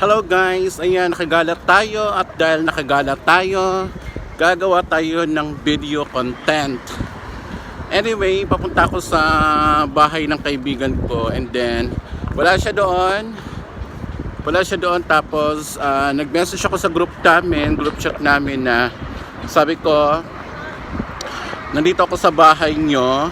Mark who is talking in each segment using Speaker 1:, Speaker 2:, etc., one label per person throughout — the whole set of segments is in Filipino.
Speaker 1: Hello guys, ayan nakagalat tayo at dahil nakagalat tayo, gagawa tayo ng video content. Anyway, papunta ako sa bahay ng kaibigan ko and then wala siya doon. Wala siya doon tapos ah, nag-message ako sa group namin, group chat namin na sabi ko nandito ako sa bahay nyo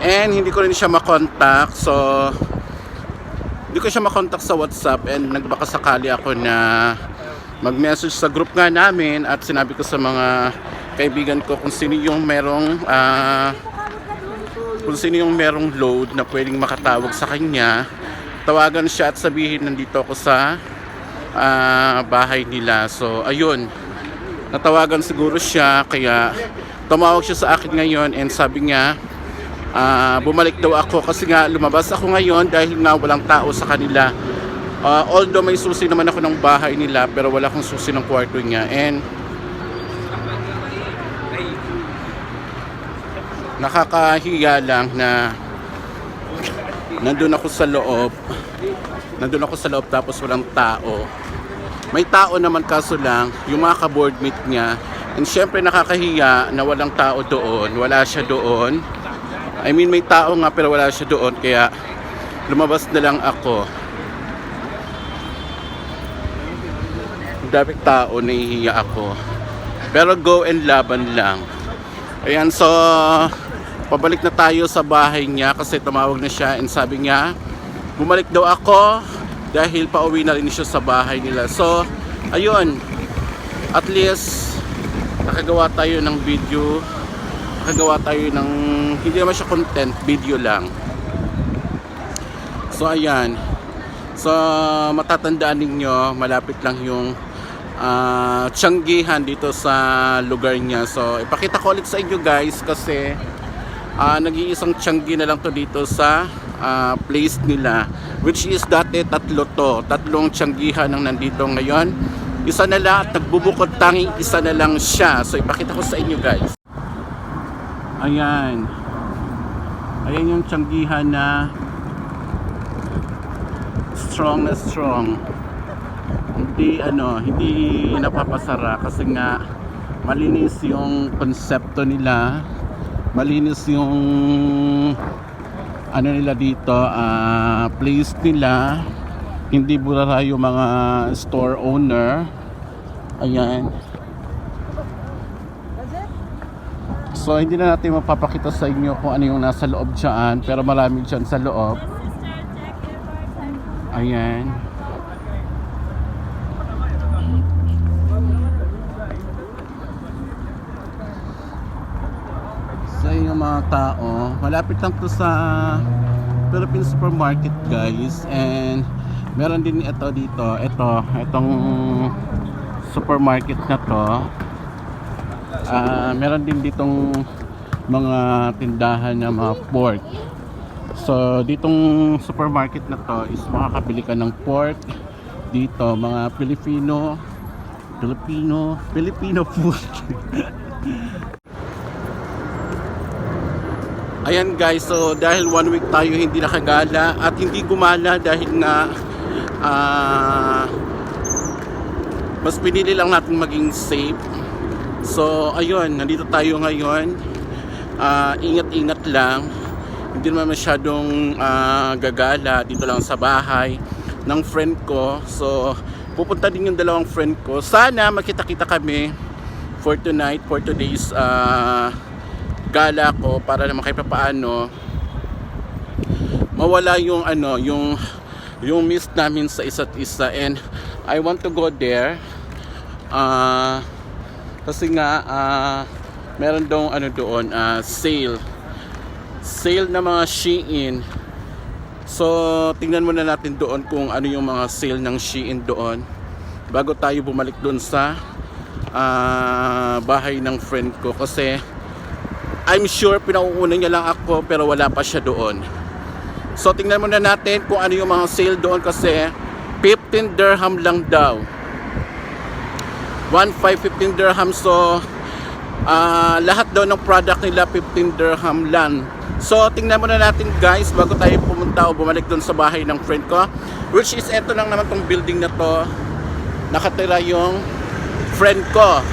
Speaker 1: and hindi ko rin siya makontak so hindi ko siya makontak sa WhatsApp and nagbaka sakali ako na mag-message sa group nga namin at sinabi ko sa mga kaibigan ko kung sino yung merong ah, kung sino yung merong load na pwedeng makatawag sa kanya. Tawagan siya at sabihin nandito ako sa ah, bahay nila. So ayun. Natawagan siguro siya kaya tumawag siya sa akin ngayon and sabi niya ah, bumalik daw ako kasi nga lumabas ako ngayon dahil nga walang tao sa kanila. Ah, although may susi naman ako ng bahay nila pero wala akong susi ng kwarto niya. And nakakahiya lang na nandun ako sa loob. Nandun ako sa loob tapos walang tao. May tao naman kaso lang yung mga ka-boardmate niya. And syempre nakakahiya na walang tao doon. Wala siya doon I mean may tao nga pero wala siya doon kaya lumabas na lang ako. Daming tao nahihiya ako. Pero go and laban lang. Ayan so pabalik na tayo sa bahay niya kasi tumawag na siya and sabi niya bumalik daw ako dahil pauwi na rin siya sa bahay nila. So ayun at least nakagawa tayo ng video nakagawa tayo ng hindi naman siya content video lang. So ayan. So matatandaan ninyo malapit lang yung ah, tiyanggihan dito sa lugar niya. So ipakita ko ulit sa inyo guys kasi Ah, nag-iisang tiyanggi na lang to dito sa ah, place nila which is dati tatlo to. Tatlong tiyanggihan ang nandito ngayon. Isa na lang at nagbubukod tanging isa na lang siya. So ipakita ko sa inyo guys ayan. Ayan yung tiyanggihan na strong na strong. Hindi ano hindi napapasara kasi nga malinis yung konsepto nila. Malinis yung ano nila dito ah, place nila. Hindi burara yung mga store owner. Ayan so hindi na natin mapapakita sa inyo kung ano yung nasa loob dyan pero marami dyan sa loob. Ayan. Sa yung mga tao. Malapit lang to sa Philippine Supermarket guys. And meron din ito dito. Ito itong supermarket na to Ah, meron din ditong mga tindahan na mga pork. So ditong supermarket na to is makakabili ka ng pork dito mga Pilipino Filipino Filipino food. Ayan guys, so dahil one week tayo hindi nakagala at hindi gumala dahil nga ah, mas pinili lang natin maging safe. So ayun, nandito tayo ngayon. Ah, ingat-ingat lang. Hindi naman masyadong ah, gagala dito lang sa bahay ng friend ko. So pupunta din yung dalawang friend ko. Sana makita-kita kami for tonight, for today's ah, gala ko para naman kahit mawala yung ano yung yung miss namin sa isa't isa and I want to go there ah kasi nga ah, meron daw ano doon ah, sale sale na mga Shein so tingnan muna natin doon kung ano yung mga sale ng Shein doon bago tayo bumalik doon sa ah, bahay ng friend ko kasi I'm sure pinauuna niya lang ako pero wala pa siya doon. So tingnan muna natin kung ano yung mga sale doon kasi 15 dirham lang daw. 1,515 dirham so ah, lahat daw ng product nila 15 dirham lang So, tingnan muna natin guys bago tayo pumunta o bumalik doon sa bahay ng friend ko. Which is, eto lang naman tong building na to. Nakatira yung friend ko.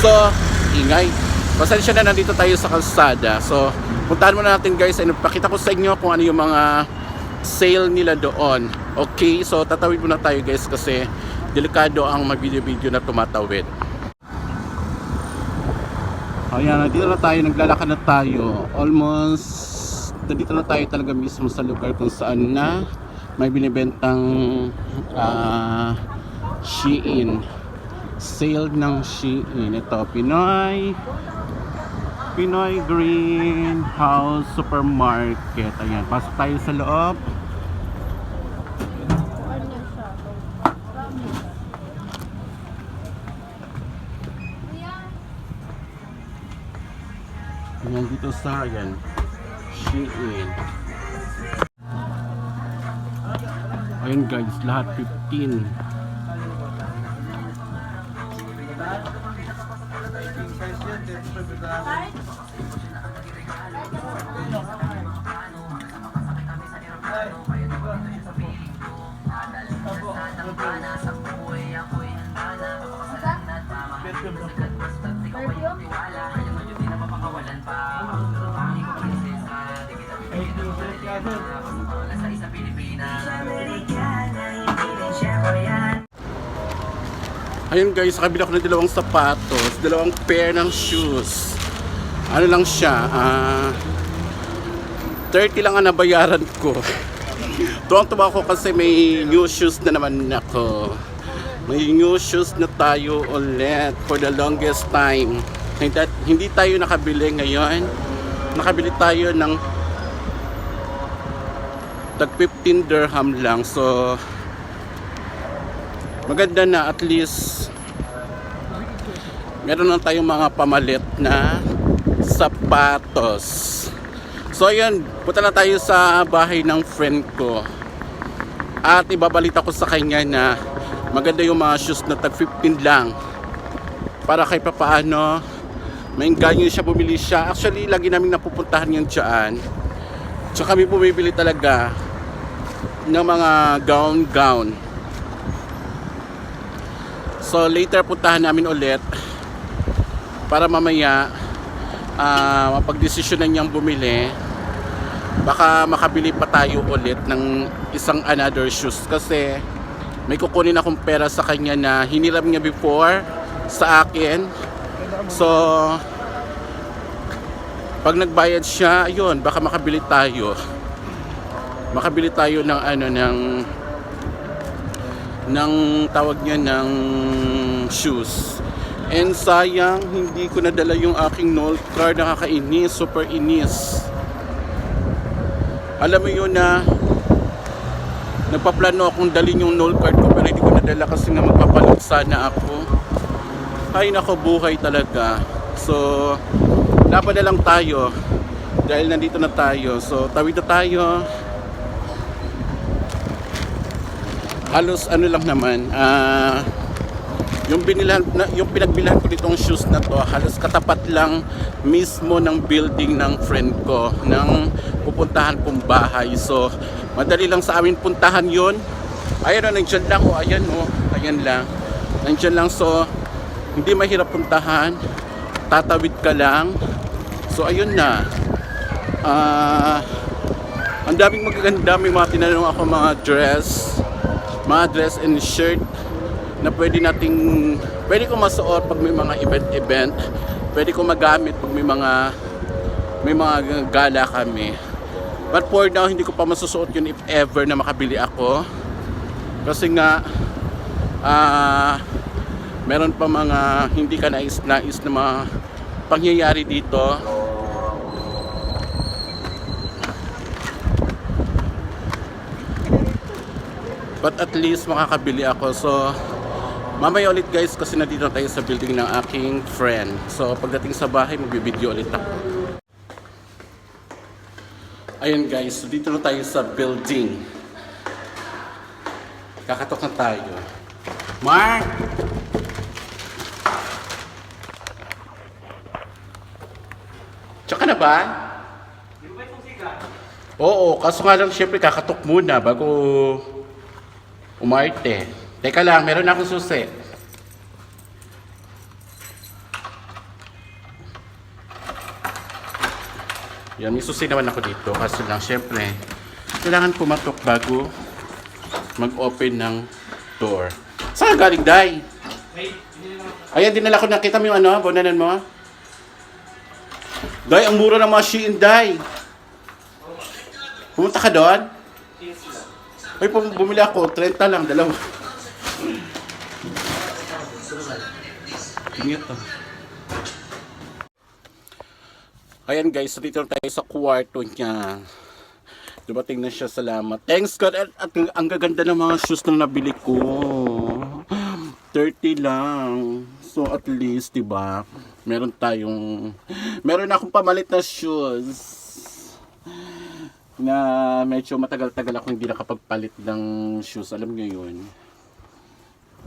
Speaker 1: So, ingay. Pasensya na nandito tayo sa kalsada. So, puntahan muna natin guys. And pakita ko sa inyo kung ano yung mga sale nila doon. Okay, so tatawid muna tayo guys kasi delikado ang mag-video-video na tumatawid. Ayan, nandito na tayo, naglalakad na tayo. Almost, nandito na tayo talaga mismo sa lugar kung saan na may binibentang ah, Shein. Sale ng Shein. Ito, Pinoy Pinoy Greenhouse Supermarket. Ayan, pasok tayo sa loob. Ayan, dito sa, ayan, Shein. Ayun guys, lahat 15. Ayun guys, kabila ko ng dalawang sapatos, dalawang pair ng shoes. Ano lang siya, ah 30 lang ang nabayaran ko. Tuwang-tuwa ko kasi may new shoes na naman ako. May new shoes na tayo ulit for the longest time. Hindi, hindi tayo nakabili ngayon. Nakabili tayo ng tag 15 dirham lang. So, maganda na at least meron na tayong mga pamalit na sapatos. So ayun, punta na tayo sa bahay ng friend ko. At ibabalita ko sa kanya na maganda yung mga shoes na tag 15 lang. Para kay papaano, maingganyo siya bumili siya. Actually, lagi namin napupuntahan yung dyan. Tsaka kami bumibili talaga ng mga gown-gown. So later puntahan namin ulit para mamaya ah mapagdesisyonan niyang bumili. Baka makabili pa tayo ulit ng isang another shoes kasi may kukunin akong pera sa kanya na hiniram niya before sa akin. So pag nagbayad siya ayun baka makabili tayo makabili tayo ng ano ng ng tawag niya ng shoes. And sayang, hindi ko nadala yung aking note card. Nakakainis, super inis. Alam mo yun na nagpaplano akong dalhin yung note card ko pero hindi ko nadala kasi nga magpapalit sana ako. Ay nako, buhay talaga. So, dapat na lang tayo dahil nandito na tayo. So, tawid na tayo. Halos ano lang naman ah yung binilan na, yung pinagbilhan ko nitong shoes na to halos katapat lang mismo ng building ng friend ko ng pupuntahan kong bahay. So madali lang sa amin puntahan yon ayan o nandiyan lang o ayan o ayan lang. Nandiyan lang so hindi mahirap puntahan. Tatawid ka lang. So ayun na. Ah ang daming magaganda may mga tinanong ako mga dress mga dress and shirt na pwede nating pwede ko masuot pag may mga event-event pwede ko magamit pag may mga may mga gala kami. But for now hindi ko pa masusuot yun if ever na makabili ako. Kasi nga ah meron pa mga hindi ka nais-nais na mga pangyayari dito But at least makakabili ako. So, mamaya ulit guys kasi nandito na tayo sa building ng aking friend. So, pagdating sa bahay, magbibideo ulit ako. Ayun guys, so dito na tayo sa building. Kakatok na tayo. Mark! Tsaka na ba? Oo, kaso nga lang syempre kakatok muna bago umarte. Teka lang, meron akong susi. Yan, may susi naman ako dito. Kaso lang, syempre, kailangan pumatok bago mag-open ng door. Saan galing, Day? Ayan, dinala ko. Nakita mo yung ano, bonanan mo? Day, ang mura ng mga Shein, Day. Pumunta ka doon? Ay, pum- bumili ako. 30 lang, dalawa. Tingit to. Ayan guys, dito tayo sa kwarto niya. Dumating na siya, salamat. Thanks God! At, at ang, ang gaganda ng mga shoes na nabili ko. 30 lang. So at least, 'di ba? Meron tayong meron akong pamalit na shoes na medyo matagal-tagal ako hindi nakapagpalit ng shoes. Alam niyo 'yun.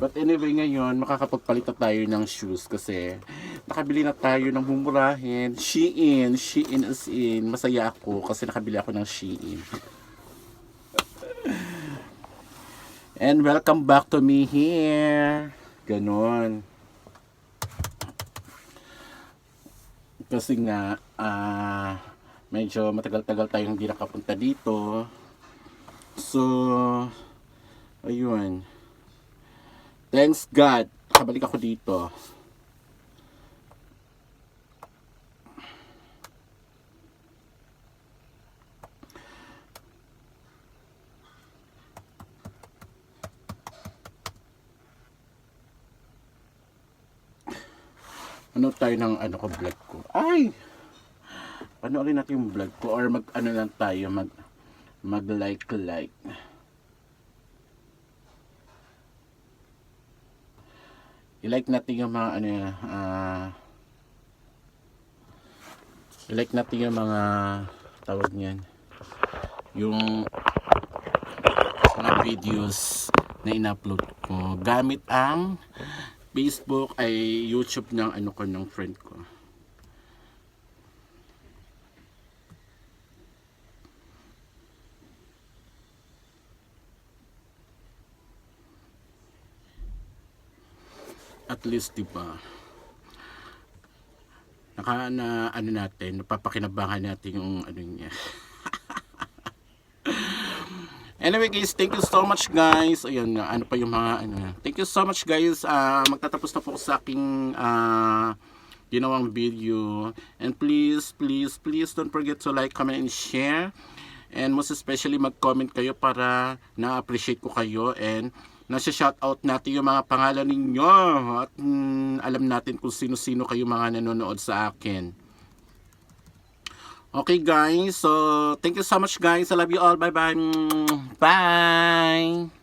Speaker 1: But anyway, ngayon, makakapagpalit na tayo ng shoes kasi nakabili na tayo ng mumurahin. Shein, Shein as in. Masaya ako kasi nakabili ako ng Shein. And welcome back to me here. Ganon. Kasi nga, ah, medyo matagal-tagal tayong hindi nakapunta dito. So, ayun. Thanks God, nakabalik ako dito. ano tayo ng ano ko vlog ko ay panoorin natin yung vlog ko? Or mag ano lang tayo mag mag like like. I-like natin yung mga ano ah i-like natin yung mga tawag niyan. Yung mga videos na in-upload ko gamit ang Facebook ay YouTube ng ano ko ng friend ko. At least, di ba? Naka na ano natin, napapakinabangan natin yung ano niya. Anyway guys, thank you so much guys. Ayun ano pa yung mga ano. Thank you so much guys. Ah, magtatapos na po sa aking ah, ginawang video. And please, please, please don't forget to like, comment, and share. And most especially mag-comment kayo para na-appreciate ko kayo and nasa shoutout natin yung mga pangalan ninyo at mm, alam natin kung sino-sino kayo mga nanonood sa akin. Okay guys, so thank you so much guys. I love you all. Bye bye. Bye.